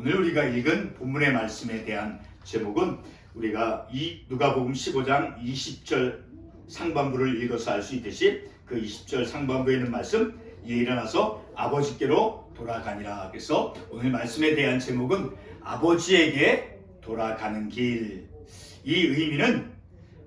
오늘 우리가 읽은 본문의 말씀에 대한 제목은 우리가 이 누가복음 15장 20절 상반부를 읽어서 알 수 있듯이 그 20절 상반부에 있는 말씀 이에 일어나서 아버지께로 돌아가니라. 그래서 오늘 말씀에 대한 제목은 아버지에게 돌아가는 길. 이 의미는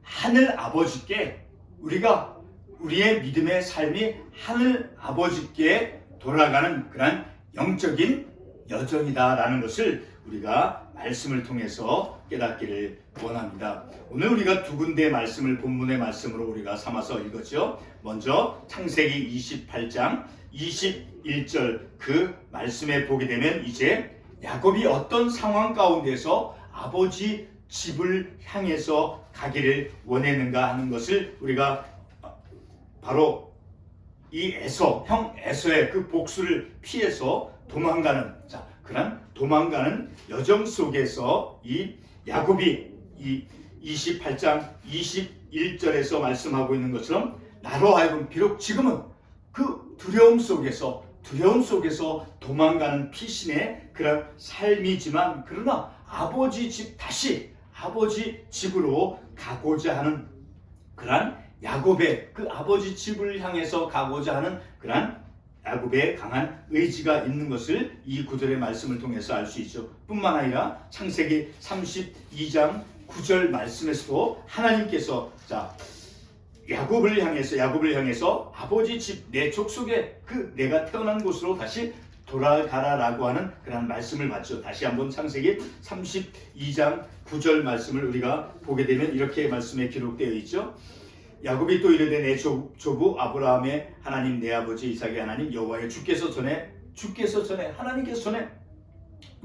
하늘 아버지께 우리가 우리의 믿음의 삶이 하늘 아버지께 돌아가는 그런 영적인 여정이다라는 것을 우리가 말씀을 통해서 깨닫기를 원합니다. 오늘 우리가 두 군데 말씀을 본문의 말씀으로 우리가 삼아서 읽었죠. 먼저 창세기 28장 21절 그 말씀에 보게 되면 이제 야곱이 어떤 상황 가운데서 아버지 집을 향해서 가기를 원했는가 하는 것을 우리가 바로 이 에서 형 에서의 그 복수를 피해서 도망가는 자 그런 도망가는 여정 속에서 이 야곱이 이 28장 21절에서 말씀하고 있는 것처럼 나로 하여금 비록 지금은 그 두려움 속에서 두려움 속에서 도망가는 피신의 그런 삶이지만 그러나 아버지 집 다시 아버지 집으로 가고자 하는 그러한 야곱의 그 아버지 집을 향해서 가고자 하는 그러한 야곱의 강한 의지가 있는 것을 이 구절의 말씀을 통해서 알 수 있죠. 뿐만 아니라 창세기 32장 9절 말씀에서도 하나님께서 자 야곱을 향해서 야곱을 향해서 아버지 집 내 족 속에 그 내가 태어난 곳으로 다시 돌아가라라고 하는 그런 말씀을 받죠. 다시 한번 창세기 32장 9절 말씀을 우리가 보게 되면 이렇게 말씀에 기록되어 있죠. 야곱이 또 이르되 내 조, 조부 아브라함의 하나님 내 아버지 이삭의 하나님 여호와의 주께서 전에 주께서 전에 하나님께서 전에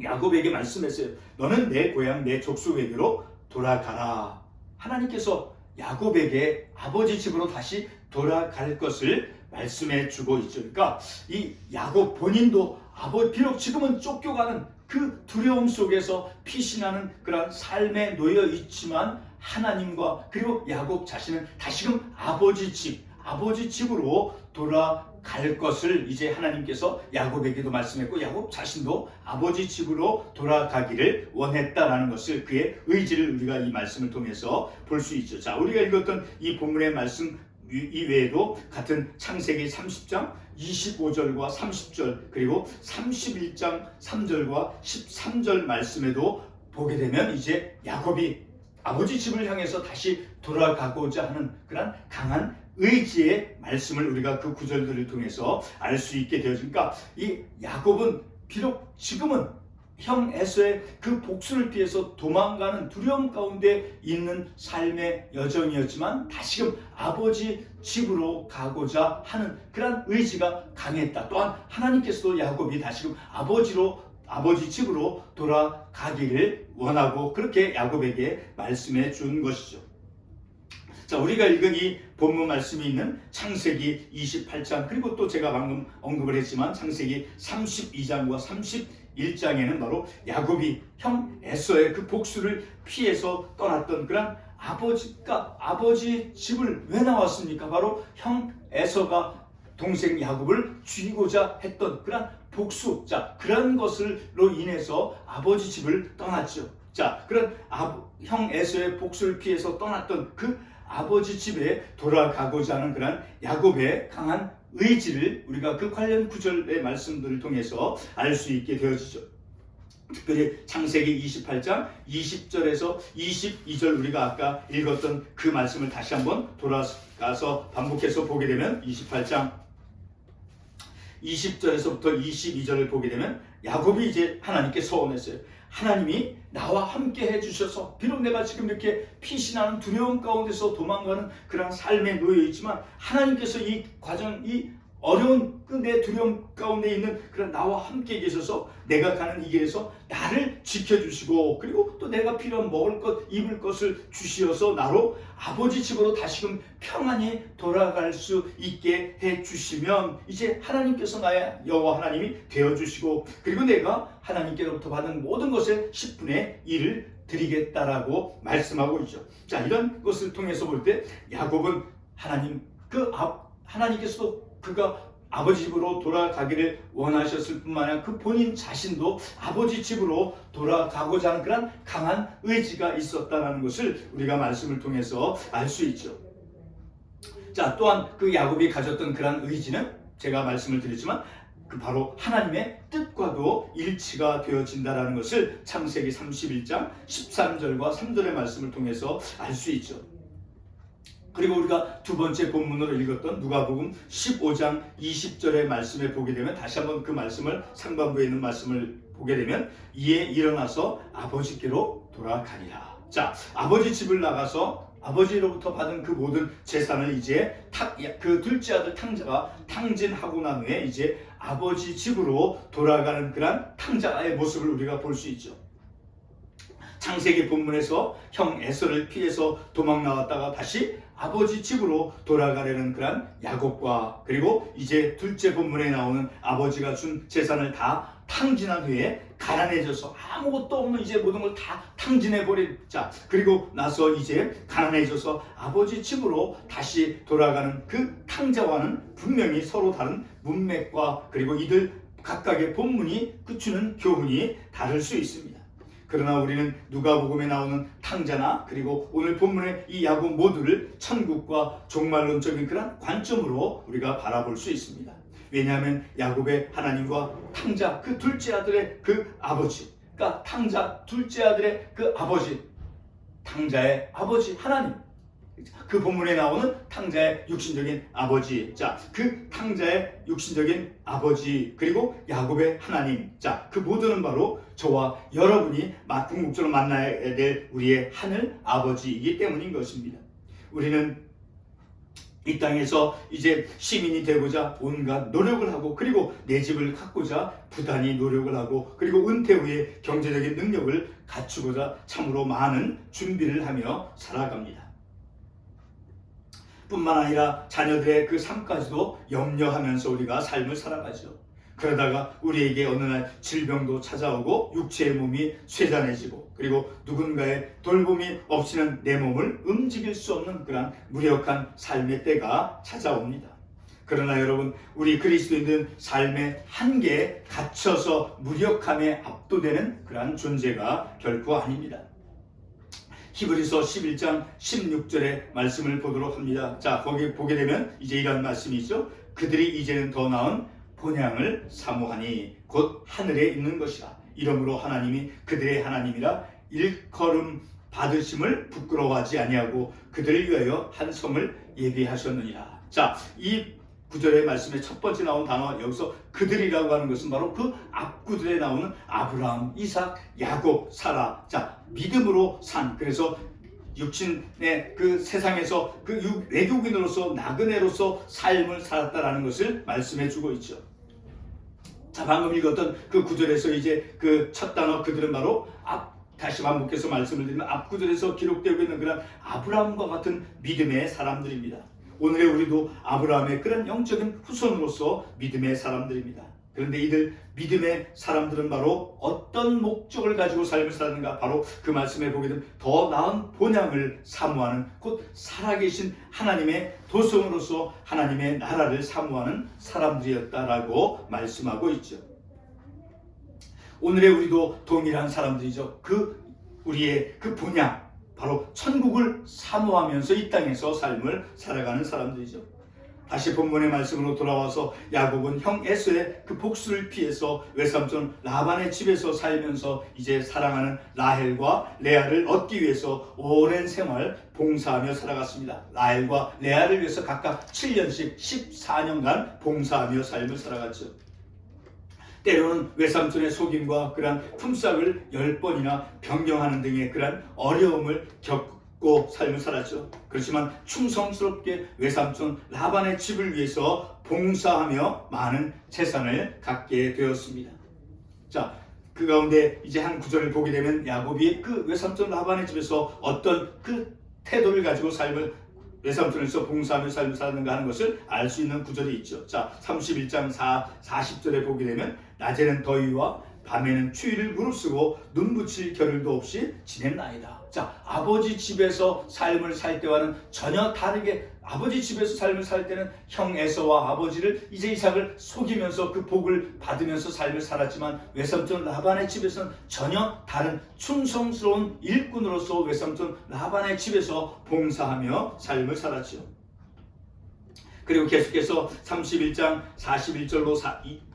야곱에게 말씀했어요. 너는 내 고향 내 족속에게로 돌아가라. 하나님께서 야곱에게 아버지 집으로 다시 돌아갈 것을 말씀해 주고 있죠. 그러니까 이 야곱 본인도 아버 비록 지금은 쫓겨가는 그 두려움 속에서 피신하는 그런 삶에 놓여 있지만 하나님과 그리고 야곱 자신은 다시금 아버지 집, 아버지 집으로 돌아갈 것을 이제 하나님께서 야곱에게도 말씀했고 야곱 자신도 아버지 집으로 돌아가기를 원했다라는 것을 그의 의지를 우리가 이 말씀을 통해서 볼 수 있죠. 자, 우리가 읽었던 이 본문의 말씀 이외에도 같은 창세기 30장 25절과 30절 그리고 31장 3절과 13절 말씀에도 보게 되면 이제 야곱이 아버지 집을 향해서 다시 돌아가고자 하는 그런 강한 의지의 말씀을 우리가 그 구절들을 통해서 알 수 있게 되어지니까 이 야곱은 비록 지금은 형 에서의 그 복수를 피해서 도망가는 두려움 가운데 있는 삶의 여정이었지만 다시금 아버지 집으로 가고자 하는 그런 의지가 강했다. 또한 하나님께서도 야곱이 다시금 아버지로 아버지 집으로 돌아가기를 원하고 그렇게 야곱에게 말씀해 준 것이죠. 자, 우리가 읽은 이 본문 말씀이 있는 창세기 28장 그리고 또 제가 방금 언급을 했지만 창세기 32장과 31장에는 바로 야곱이 형 에서의 그 복수를 피해서 떠났던 그런 아버지가 아버지 집을 왜 나왔습니까? 바로 형 에서가 동생 야곱을 죽이고자 했던 그런 복수, 자 그런 것을로 인해서 아버지 집을 떠났죠. 자 그런 아, 형 에서의 복수를 피해서 떠났던 그 아버지 집에 돌아가고자 하는 그런 야곱의 강한 의지를 우리가 그 관련 구절의 말씀들을 통해서 알 수 있게 되어지죠. 특별히 창세기 28장 20절에서 22절 우리가 아까 읽었던 그 말씀을 다시 한번 돌아가서 반복해서 보게 되면 28장 20절에서부터 22절을 보게 되면 야곱이 이제 하나님께 서원했어요. 하나님이 나와 함께 해주셔서 비록 내가 지금 이렇게 피신하는 두려움 가운데서 도망가는 그런 삶에 놓여 있지만 하나님께서 이 과정 이 어려운 그내 두려움 가운데 있는 그런 나와 함께 계셔서 내가 가는 이 길에서 나를 지켜주시고 그리고 또 내가 필요한 먹을 것 입을 것을 주시어서 나로 아버지 집으로 다시금 평안히 돌아갈 수 있게 해 주시면 이제 하나님께서 나의 여호와 하나님이 되어 주시고 그리고 내가 하나님께로부터 받은 모든 것의 10분의 1을 드리겠다라고 말씀하고 있죠. 자 이런 것을 통해서 볼 때 야곱은 하나님 그 앞 하나님께서도 그가 아버지 집으로 돌아가기를 원하셨을 뿐만 아니라 그 본인 자신도 아버지 집으로 돌아가고자 하는 그런 강한 의지가 있었다는 것을 우리가 말씀을 통해서 알 수 있죠. 자, 또한 그 야곱이 가졌던 그런 의지는 제가 말씀을 드렸지만 그 바로 하나님의 뜻과도 일치가 되어진다라는 것을 창세기 31장 13절과 3절의 말씀을 통해서 알 수 있죠. 그리고 우리가 두 번째 본문으로 읽었던 누가복음 15장 20절의 말씀에 보게 되면 다시 한번 그 말씀을 상반부에 있는 말씀을 보게 되면 이에 일어나서 아버지께로 돌아가니라. 자, 아버지 집을 나가서 아버지로부터 받은 그 모든 재산을 이제 탁, 그 둘째 아들 탕자가 탕진하고 난 후에 이제 아버지 집으로 돌아가는 그런 탕자의 모습을 우리가 볼 수 있죠. 창세기 본문에서 형 에서를 피해서 도망 나왔다가 다시 아버지 집으로 돌아가려는 그런 야곱과 그리고 이제 둘째 본문에 나오는 아버지가 준 재산을 다 탕진한 후에 가난해져서 아무것도 없는 이제 모든 걸 다 탕진해 버린 자 그리고 나서 이제 가난해져서 아버지 집으로 다시 돌아가는 그 탕자와는 분명히 서로 다른 문맥과 그리고 이들 각각의 본문이 그추는 교훈이 다를 수 있습니다. 그러나 우리는 누가복음에 나오는 탕자나 그리고 오늘 본문의 이 야곱 모두를 천국과 종말론적인 그런 관점으로 우리가 바라볼 수 있습니다. 왜냐하면 야곱의 하나님과 탕자 그 둘째 아들의 그 아버지, 그러니까 탕자 둘째 아들의 그 아버지, 탕자의 아버지 하나님. 그 본문에 나오는 탕자의 육신적인 아버지. 자, 그 탕자의 육신적인 아버지 그리고 야곱의 하나님. 자, 그 모두는 바로 저와 여러분이 궁극적으로 만나야 될 우리의 하늘 아버지이기 때문인 것입니다. 우리는 이 땅에서 이제 시민이 되고자 온갖 노력을 하고 그리고 내 집을 갖고자 부단히 노력을 하고 그리고 은퇴 후에 경제적인 능력을 갖추고자 참으로 많은 준비를 하며 살아갑니다. 뿐만 아니라 자녀들의 그 삶까지도 염려하면서 우리가 삶을 살아가죠. 그러다가 우리에게 어느 날 질병도 찾아오고 육체의 몸이 쇠잔해지고 그리고 누군가의 돌봄이 없이는 내 몸을 움직일 수 없는 그런 무력한 삶의 때가 찾아옵니다. 그러나 여러분 우리 그리스도인들은 삶의 한계에 갇혀서 무력함에 압도되는 그러한 존재가 결코 아닙니다. 히브리서 11장 16절의 말씀을 보도록 합니다. 자, 거기 보게 되면 이제 이런 말씀이 있죠. 그들이 이제는 더 나은 본향을 사모하니 곧 하늘에 있는 것이라. 이러므로 하나님이 그들의 하나님이라 일컬음 받으심을 부끄러워하지 아니하고 그들을 위하여 한 성을 예비하셨느니라. 자, 이 구절의 말씀의 첫 번째 나온 단어 여기서 그들이라고 하는 것은 바로 그 앞구절에 나오는 아브라함, 이삭, 야곱, 사라. 자, 믿음으로 산. 그래서 육신의 그 세상에서 그 외국인으로서 나그네로서 삶을 살았다라는 것을 말씀해 주고 있죠. 자, 방금 읽었던 그 구절에서 이제 그 첫 단어 그들은 바로 앞 다시 반복해서 말씀을 드리면 앞 구절에서 기록되고 있는 그런 아브라함과 같은 믿음의 사람들입니다. 오늘의 우리도 아브라함의 그런 영적인 후손으로서 믿음의 사람들입니다. 그런데 이들 믿음의 사람들은 바로 어떤 목적을 가지고 삶을 사는가 바로 그 말씀에 보게 되면 더 나은 본향을 사모하는 곧 살아계신 하나님의 도성으로서 하나님의 나라를 사모하는 사람들이었다라고 말씀하고 있죠. 오늘의 우리도 동일한 사람들이죠. 그 우리의 그 본향 바로 천국을 사모하면서 이 땅에서 삶을 살아가는 사람들이죠. 다시 본문의 말씀으로 돌아와서 야곱은 형 에서의 그 복수를 피해서 외삼촌 라반의 집에서 살면서 이제 사랑하는 라헬과 레아를 얻기 위해서 오랜 생활 봉사하며 살아갔습니다. 라헬과 레아를 위해서 각각 7년씩 14년간 봉사하며 삶을 살아갔죠. 때로는 외삼촌의 속임과 그러한 품삯을 열 번이나 변경하는 등의 그러한 어려움을 겪 고 삶을 살았죠. 그렇지만 충성스럽게 외삼촌 라반의 집을 위해서 봉사하며 많은 재산을 갖게 되었습니다. 자, 그 가운데 이제 한 구절을 보게 되면 야곱이 그 외삼촌 라반의 집에서 어떤 그 태도를 가지고 삶을 외삼촌에서 봉사하며 삶을 사는가 하는 것을 알 수 있는 구절이 있죠. 자, 31장 4, 40절에 보게 되면 낮에는 더위와 밤에는 추위를 무릅쓰고 눈 붙일 겨를도 없이 지냈나이다. 자, 아버지 집에서 삶을 살 때와는 전혀 다르게 아버지 집에서 삶을 살 때는 형 에서와 아버지를 이제 이삭을 속이면서 그 복을 받으면서 삶을 살았지만 외삼촌 라반의 집에서는 전혀 다른 충성스러운 일꾼으로서 외삼촌 라반의 집에서 봉사하며 삶을 살았죠. 그리고 계속해서 31장 41절로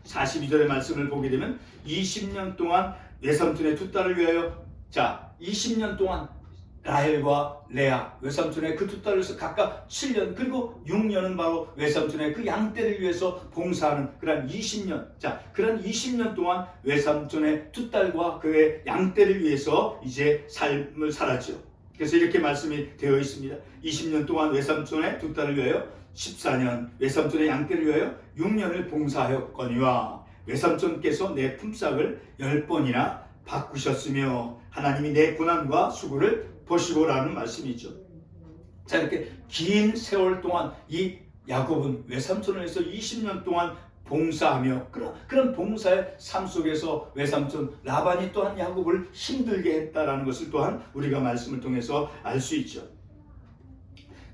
42절의 말씀을 보게 되면 20년 동안 외삼촌의 두 딸을 위하여 자 20년 동안 라헬과 레아 외삼촌의 그두 위해서 각각 7년 그리고 6년은 바로 외삼촌의 그 양떼를 위해서 봉사하는 그런 20년. 자 그런 20년 동안 외삼촌의 두 딸과 그의 양떼를 위해서 이제 삶을 살았죠. 그래서 이렇게 말씀이 되어 있습니다. 20년 동안 외삼촌의 두 딸을 위하여 14년 외삼촌의 양떼를 위하여 6년을 봉사하였거니와 외삼촌께서 내 품삯을 열 번이나 바꾸셨으며 하나님이 내 고난과 수고를 보시고라는 말씀이죠. 자 이렇게 긴 세월 동안 이 야곱은 외삼촌을 해서 20년 동안 봉사하며 그런 그런 봉사의 삶 속에서 외삼촌 라반이 또한 야곱을 힘들게 했다라는 것을 또한 우리가 말씀을 통해서 알 수 있죠.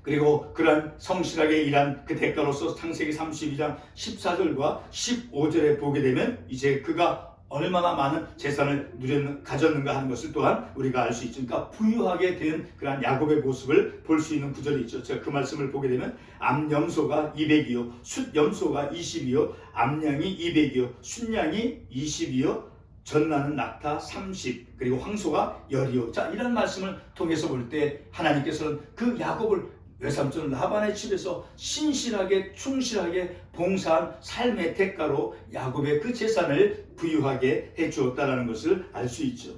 그리고 그런 성실하게 일한 그 대가로서 창세기 32장 14절과 15절에 보게 되면 이제 그가 얼마나 많은 재산을 누렸는, 가졌는가 하는 것을 또한 우리가 알 수 있죠. 그러니까 부유하게 된 그러한 야곱의 모습을 볼 수 있는 구절이 있죠. 제가 그 말씀을 보게 되면 암염소가 200이요, 숫염소가 20이요, 암양이 200이요, 순양이 20이요, 전나는 낙타 30 그리고 황소가 열이요. 자 이런 말씀을 통해서 볼 때 하나님께서는 그 야곱을 외삼촌 라반의 집에서 신실하게 충실하게 봉사한 삶의 대가로 야곱의 그 재산을 부유하게 해 주었다라는 것을 알 수 있죠.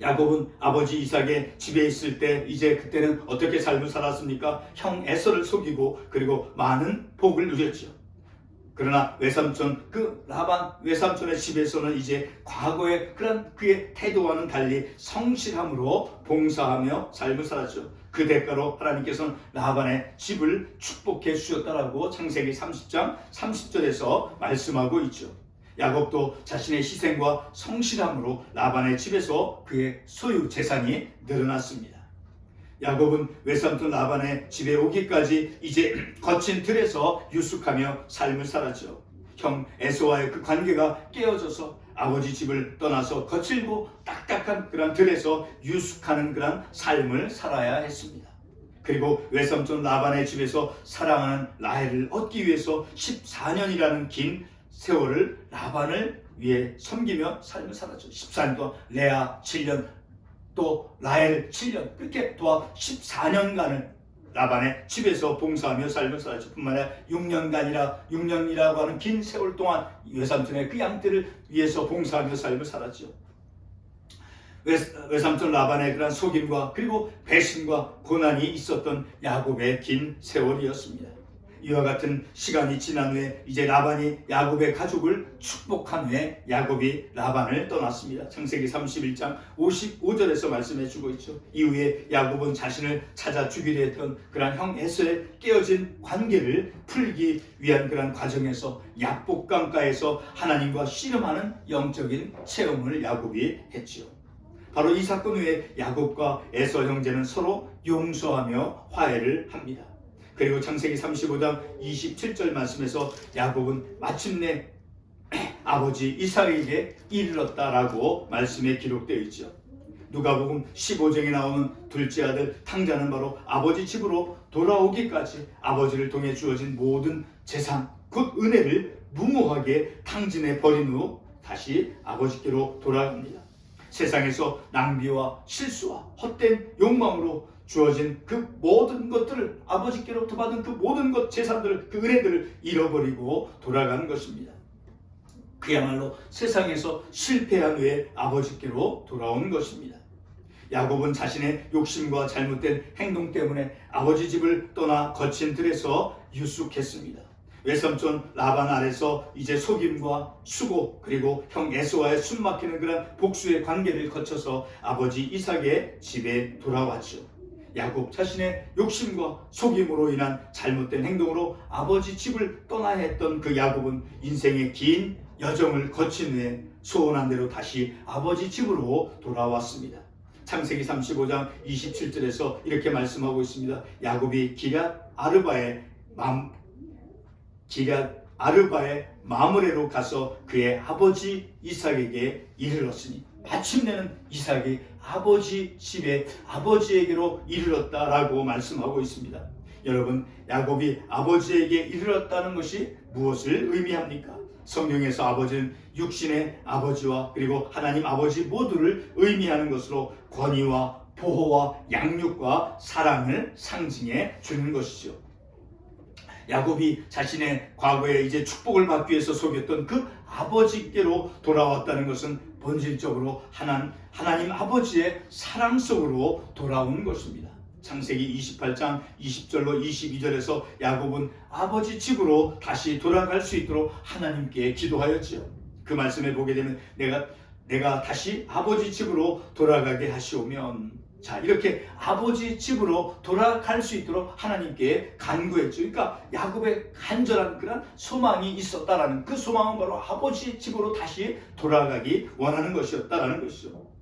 야곱은 아버지 이삭의 집에 있을 때 이제 그때는 어떻게 삶을 살았습니까? 형 에서를 속이고 그리고 많은 복을 누렸죠. 그러나 외삼촌 그 라반 외삼촌의 집에서는 이제 과거의 그런 그의 태도와는 달리 성실함으로 봉사하며 삶을 살았죠. 그 대가로 하나님께서는 라반의 집을 축복해 주셨다라고 창세기 30장 30절에서 말씀하고 있죠. 야곱도 자신의 희생과 성실함으로 라반의 집에서 그의 소유 재산이 늘어났습니다. 야곱은 외삼촌 라반의 집에 오기까지 이제 거친 틀에서 유숙하며 삶을 살았죠. 형 에서와의 그 관계가 깨어져서 아버지 집을 떠나서 거칠고 딱딱한 그런 들에서 유숙하는 그런 삶을 살아야 했습니다. 그리고 외삼촌 라반의 집에서 사랑하는 라헬을 얻기 위해서 14년이라는 긴 세월을 라반을 위해 섬기며 삶을 살았죠. 14년 동안 레아 7년 또 라헬 7년 그렇게 도와 14년간을 라반의 집에서 봉사하며 살았죠. 뿐만 아니라 6년간이라 6년이라고 하는 긴 세월 동안 외삼촌의 그 양떼를 위해서 봉사하며 삶을 살았죠. 외, 외삼촌 라반의 그런 속임과 그리고 배신과 고난이 있었던 야곱의 긴 세월이었습니다. 이와 같은 시간이 지난 후에 이제 라반이 야곱의 가족을 축복한 후에 야곱이 라반을 떠났습니다. 창세기 31장 55절에서 말씀해 주고 있죠. 이후에 야곱은 자신을 찾아 죽이려 했던 그러한 형 에서의 깨어진 관계를 풀기 위한 그러한 과정에서 약복강가에서 하나님과 씨름하는 영적인 체험을 야곱이 했지요. 바로 이 사건 후에 야곱과 에서 형제는 서로 용서하며 화해를 합니다. 그리고 창세기 35장 27절 말씀에서 야곱은 마침내 아버지 이삭에게 이르렀다라고 말씀에 기록되어 있죠. 누가복음 15장에 나오는 둘째 아들 탕자는 바로 아버지 집으로 돌아오기까지 아버지를 통해 주어진 모든 재산 곧 은혜를 무모하게 탕진해 버린 후 다시 아버지께로 돌아갑니다. 세상에서 낭비와 실수와 헛된 욕망으로 주어진 그 모든 것들을 아버지께로부터 받은 그 모든 것 재산들을 그 은혜들을 잃어버리고 돌아간 것입니다. 그야말로 세상에서 실패한 후에 아버지께로 돌아온 것입니다. 야곱은 자신의 욕심과 잘못된 행동 때문에 아버지 집을 떠나 거친 들에서 유숙했습니다. 외삼촌 라반 아래서 이제 속임과 수고 그리고 형 에서와의 숨막히는 그런 복수의 관계를 거쳐서 아버지 이삭의 집에 돌아왔죠. 야곱 자신의 욕심과 속임으로 인한 잘못된 행동으로 아버지 집을 떠나야 했던 그 야곱은 인생의 긴 여정을 거친 후에 소원한 대로 다시 아버지 집으로 돌아왔습니다. 창세기 35장 27절에서 이렇게 말씀하고 있습니다. 야곱이 기럇 아르바의 맘 기럇 아르바의 마므레로 가서 그의 아버지 이삭에게 이르렀으니 마침내는 이삭이 아버지 집에 아버지에게로 이르렀다라고 말씀하고 있습니다. 여러분 야곱이 아버지에게 이르렀다는 것이 무엇을 의미합니까? 성경에서 아버지는 육신의 아버지와 그리고 하나님 아버지 모두를 의미하는 것으로 권위와 보호와 양육과 사랑을 상징해 주는 것이죠. 야곱이 자신의 과거에 이제 축복을 받기 위해서 속였던 그 아버지께로 돌아왔다는 것은 본질적으로 하나님, 하나님 아버지의 사랑 속으로 돌아온 것입니다. 창세기 28장 20절로 22절에서 야곱은 아버지 집으로 다시 돌아갈 수 있도록 하나님께 기도하였지요. 그 말씀에 보게 되면 내가 내가 다시 아버지 집으로 돌아가게 하시오면 자 이렇게 아버지 집으로 돌아갈 수 있도록 하나님께 간구했죠. 그러니까 야곱의 간절한 그런 소망이 있었다라는 그 소망은 바로 아버지 집으로 다시 돌아가기 원하는 것이었다라는 것이죠.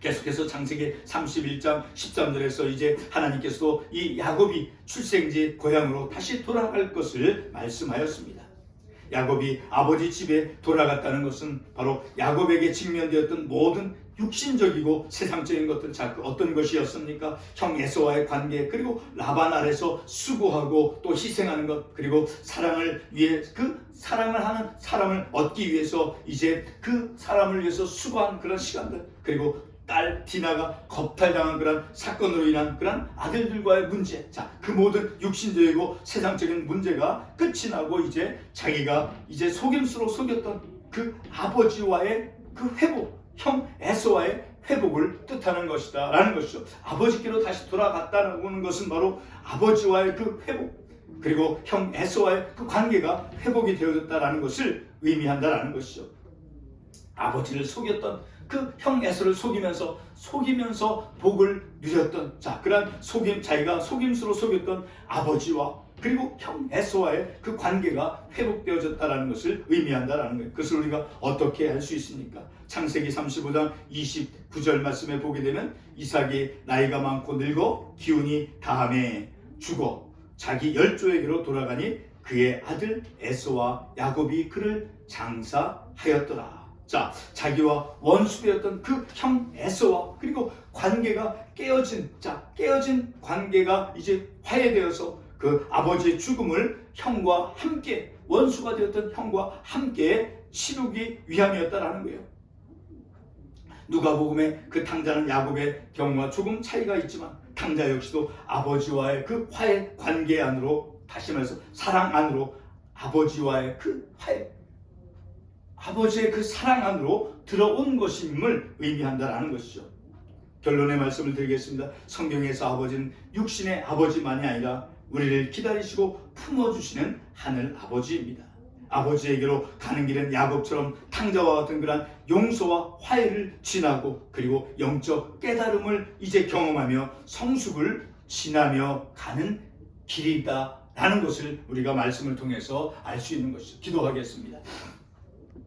계속해서 창세기 31장 13절에서 이제 하나님께서도 이 야곱이 출생지 고향으로 다시 돌아갈 것을 말씀하였습니다. 야곱이 아버지 집에 돌아갔다는 것은 바로 야곱에게 직면되었던 모든 육신적이고 세상적인 것들 자그 어떤 것이었습니까? 형 에서와의 관계 그리고 라반 아래서 수고하고 또 희생하는 것 그리고 사랑을 위해 그 사랑을 하는 사람을 얻기 위해서 이제 그 사람을 위해서 수고한 그런 시간들 그리고 딸 디나가 겁탈당한 그런 사건으로 인한 그런 아들들과의 문제. 자 그 모든 육신적이고 세상적인 문제가 끝이 나고 이제 자기가 이제 속임수로 속였던 그 아버지와의 그 회복 형 에서와의 회복을 뜻하는 것이다 라는 것이죠. 아버지께로 다시 돌아갔다는 것은 바로 아버지와의 그 회복 그리고 형 에서와의 그 관계가 회복이 되어졌다라는 것을 의미한다라는 것이죠. 아버지를 속였던 그 형 에서를 속이면서 속이면서 복을 누렸던 자 그런 속임 자기가 속임수로 속였던 아버지와 그리고 형 에서와의 그 관계가 회복되어졌다라는 것을 의미한다라는 거예요. 그것을 우리가 어떻게 할 수 있습니까? 창세기 35장 29절 말씀에 보게 되면 이삭이 나이가 많고 늙어 기운이 다함에 죽어 자기 열조에게로 돌아가니 그의 아들 에서와 야곱이 그를 장사하였더라. 자, 자기와 원수되었던 그 형 에서와 그리고 관계가 깨어진 자, 깨어진 관계가 이제 화해되어서 그 아버지의 죽음을 형과 함께 원수가 되었던 형과 함께 치르기 위함이었다라는 거예요. 누가복음의 그 탕자는 야곱의 경우와 조금 차이가 있지만 탕자 역시도 아버지와의 그 화해 관계 안으로 다시 말해서 사랑 안으로 아버지와의 그 화해 아버지의 그 사랑 안으로 들어온 것임을 의미한다라는 것이죠. 결론의 말씀을 드리겠습니다. 성경에서 아버지는 육신의 아버지만이 아니라 우리를 기다리시고 품어주시는 하늘 아버지입니다. 아버지에게로 가는 길은 야곱처럼 탕자와 같은 그런 용서와 화해를 지나고 그리고 영적 깨달음을 이제 경험하며 성숙을 지나며 가는 길이다라는 것을 우리가 말씀을 통해서 알 수 있는 것이죠. 기도하겠습니다.